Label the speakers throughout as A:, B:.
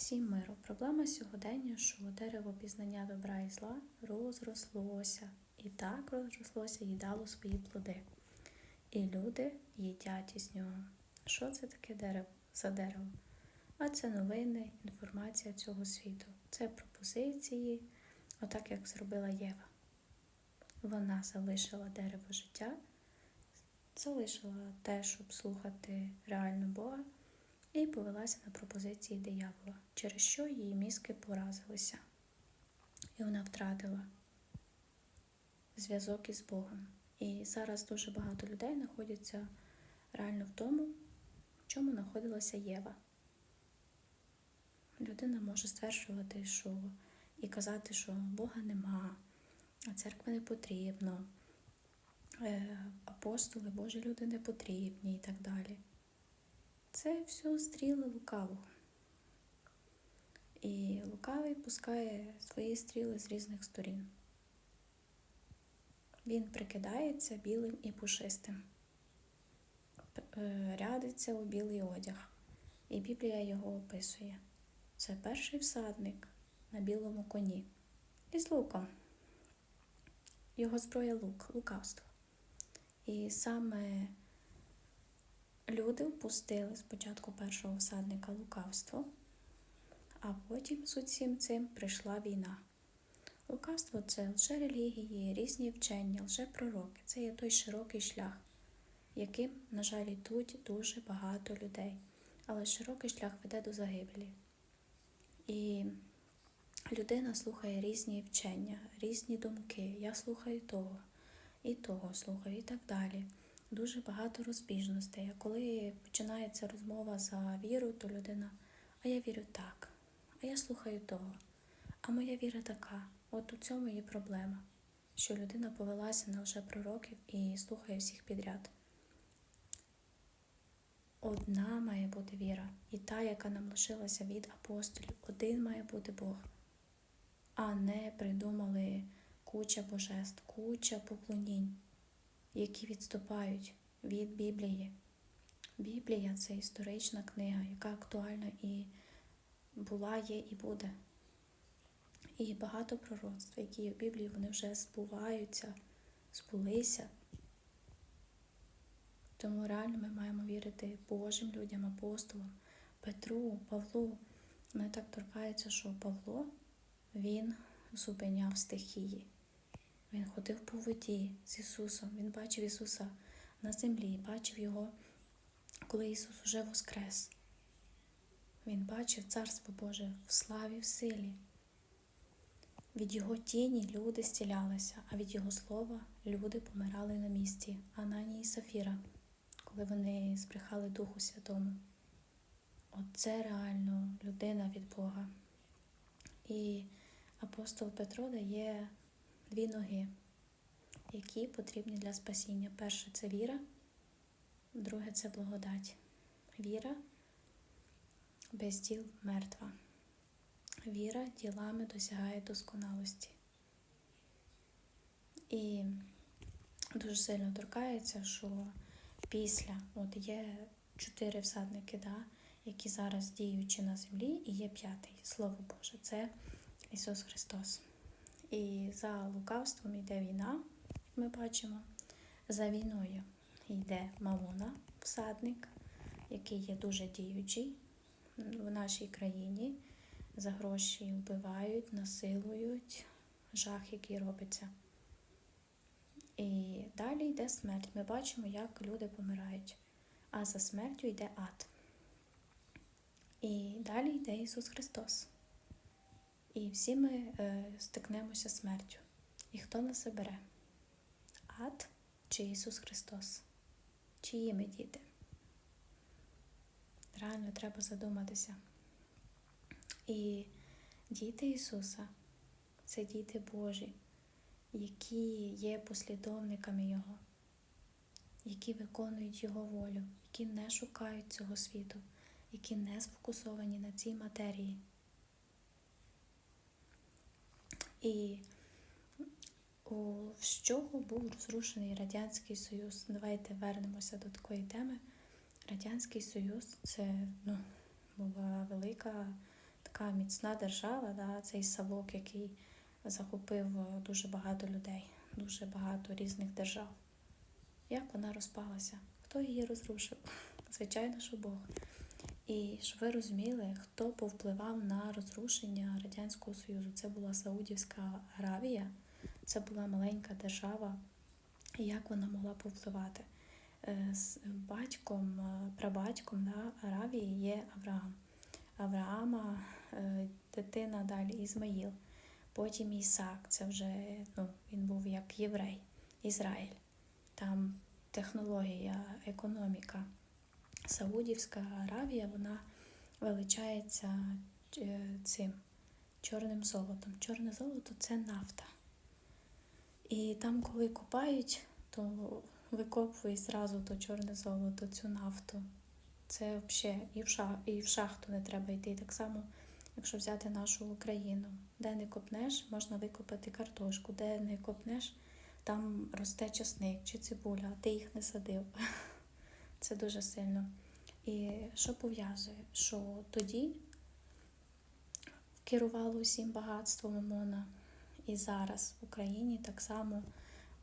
A: Всім миру. Проблема сьогодення, що дерево пізнання добра і зла розрослося. І так розрослося і дало свої плоди. І люди їдять із нього. Що це таке дерево за дерево? А це новини, інформація цього світу. Це пропозиції, отак як зробила Єва. Вона залишила дерево життя, залишила те, щоб слухати реально Бога, і повелася на пропозиції диявола, через що її мізки поразилися. І вона втратила зв'язок із Богом. І зараз дуже багато людей знаходяться реально в тому, в чому знаходилася Єва. Людина може стверджувати, що і казати, що Бога нема, а церкви не потрібно, е, апостоли, Божі люди не потрібні і так далі. Це все стріли лукавого. І лукавий пускає свої стріли з різних сторін. Він прикидається білим і пушистим, е, рядиться у білий одяг, і Біблія його описує. Це перший всадник на білому коні із луком. Його зброя лук, лукавство. І саме люди впустили спочатку першого всадника лукавство, а потім з усім цим прийшла війна. Лукавство це лише релігії, різні вчення, лише пророки. Це є той широкий шлях, яким, на жаль, йдуть дуже багато людей. Але широкий шлях веде до загибелі. І людина слухає різні вчення, різні думки. Я слухаю того, і того слухаю, і так далі. Дуже багато розбіжностей. А коли починається розмова за віру, то людина, а я вірю так, а я слухаю того, а моя віра така. От у цьому є проблема, що людина повелася на вже пророків і слухає всіх підряд. Одна має бути віра, і та, яка нам лишилася від апостолів, один має бути Бог, а не придумали куча божеств, куча поклонінь, які відступають від Біблії. Біблія це історична книга, яка актуальна і була, є і буде. І багато пророцтв, які є в Біблії, вони вже збуваються, збулися. Тому реально ми маємо вірити Божим людям, апостолам, Петру, Павлу. Мене так торкається, що Павло він зупиняв стихії. Він ходив по воді з Ісусом, він бачив Ісуса на землі, бачив Його, коли Ісус уже воскрес. Він бачив Царство Боже в славі, в силі. Від Його тіні люди зцілялися, а від Його слова люди помирали на місці, Анані і Сафіра, коли вони збрехали Духу Святому. Оце реально людина від Бога. І апостол Петро дає дві ноги, які потрібні для спасіння. Перше це віра, друге це благодать. Віра без діл мертва. Віра ділами досягає досконалості. І дуже сильно торкається, що після от є чотири всадники, да, які зараз діючи на землі, і є п'ятий, Слово Боже, це Ісус Христос. І за лукавством йде війна, ми бачимо. За війною йде Мамона, всадник, який є дуже діючий в нашій країні. За гроші вбивають, насилують, жах, який робиться. І далі йде смерть. Ми бачимо, як люди помирають. А за смертю йде ад. І далі йде Ісус Христос. І всі ми е, стикнемося смертю. І хто нас обере? Ад чи Ісус Христос? Чиї ми діти? Реально треба задуматися. І діти Ісуса це діти Божі, які є послідовниками Його, які виконують Його волю, які не шукають цього світу, які не сфокусовані на цій матерії. І з чого був розрушений Радянський Союз? Давайте вернемося до такої теми. Радянський Союз це ну, була велика така міцна держава, да, цей Савок, який захопив е, дуже багато людей, дуже багато різних держав. Як вона розпалася? Хто її розрушив? Звичайно, що Бог. І щоб ви розуміли, хто повпливав на розрушення Радянського Союзу. Це була Саудівська Аравія, це була маленька держава. Як вона могла повпливати? Е, З батьком, е, прабатьком да, Аравії є Авраам. Авраама е, дитина далі Ізмаїл. Потім Ісак, це вже ну, він був як єврей, Ізраїль. Там технологія, економіка. Саудівська Аравія, вона величається е, цим чорним золотом. Чорне золото це нафта. І там, коли копають, то викопують зразу то чорне золото, цю нафту. Це взагалі і в, і в шахту не треба йти. Так само, якщо взяти нашу Україну, де не копнеш, можна викопати картошку, де не копнеш, там росте часник чи цибуля, ти їх не садив. Це дуже сильно. І що пов'язує? Що тоді керувало усім багатство Мамона, і зараз в Україні так само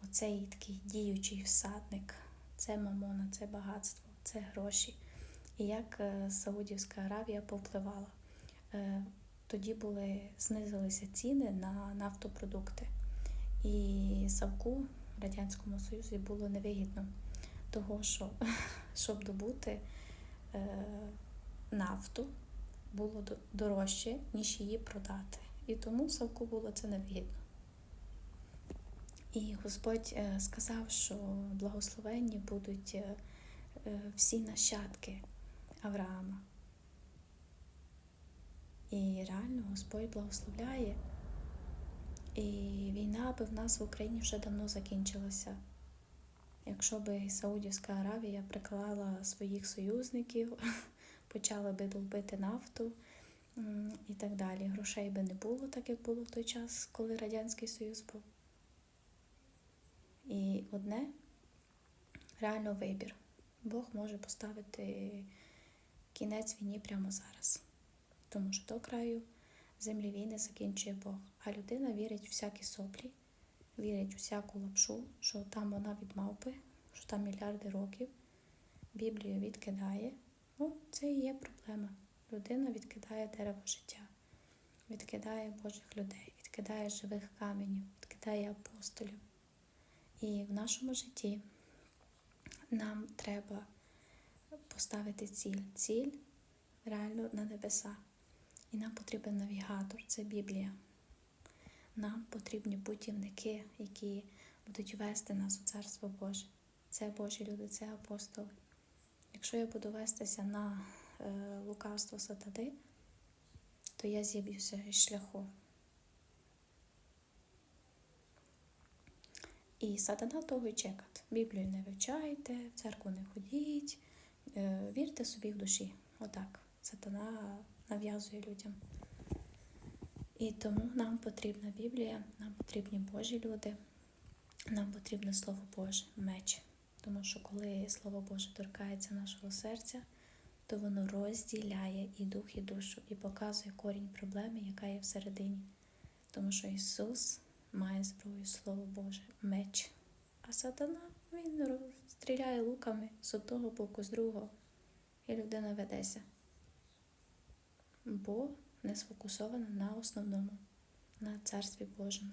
A: оцей такий діючий всадник. Це Мамона, це багатство, це гроші. І як е, Саудівська Аравія повпливала. Е, Тоді були, знизилися ціни на нафтопродукти. І Савку в Радянському Союзі було невигідно, того що щоб добути е, нафту, було дорожче, ніж її продати. І тому Савку було це невигідно. І Господь е, сказав, що благословенні будуть е, е, всі нащадки Авраама. І реально Господь благословляє. І війна би в нас в Україні вже давно закінчилася. Якщо би Саудівська Аравія приклала своїх союзників, почала би долбити нафту і так далі. Грошей би не було, так як було в той час, коли Радянський Союз був. І одне реально вибір. Бог може поставити кінець війні прямо зараз. Тому що до краю землі війни закінчує Бог. А людина вірить у всякі соплі, вірить у всяку лапшу, що там вона від мавпи, що там мільярди років. Біблію відкидає. Ну, це і є проблема. Людина відкидає дерево життя, відкидає Божих людей, відкидає живих каменів, відкидає апостолів. І в нашому житті нам треба поставити ціль. Ціль реально на небеса. І нам потрібен навігатор, це Біблія. Нам потрібні путівники, які будуть вести нас у Царство Боже. Це Божі люди, це апостоли. Якщо я буду вестися на е, лукавство сатани, то я зіб'юся із шляху. І сатана того й чекать. Біблію не вивчайте, в церкву не ходіть, е, вірте собі в душі. Отак. Сатана нав'язує людям. І тому нам потрібна Біблія, нам потрібні Божі люди, нам потрібне Слово Боже, меч. Тому що коли Слово Боже торкається нашого серця, то воно розділяє і дух, і душу, і показує корінь проблеми, яка є всередині. Тому що Ісус має зброю Слово Боже, меч. А сатана він стріляє луками з одного боку, з другого, і людина ведеться. Бо не сфокусована на основному, на Царстві Божому.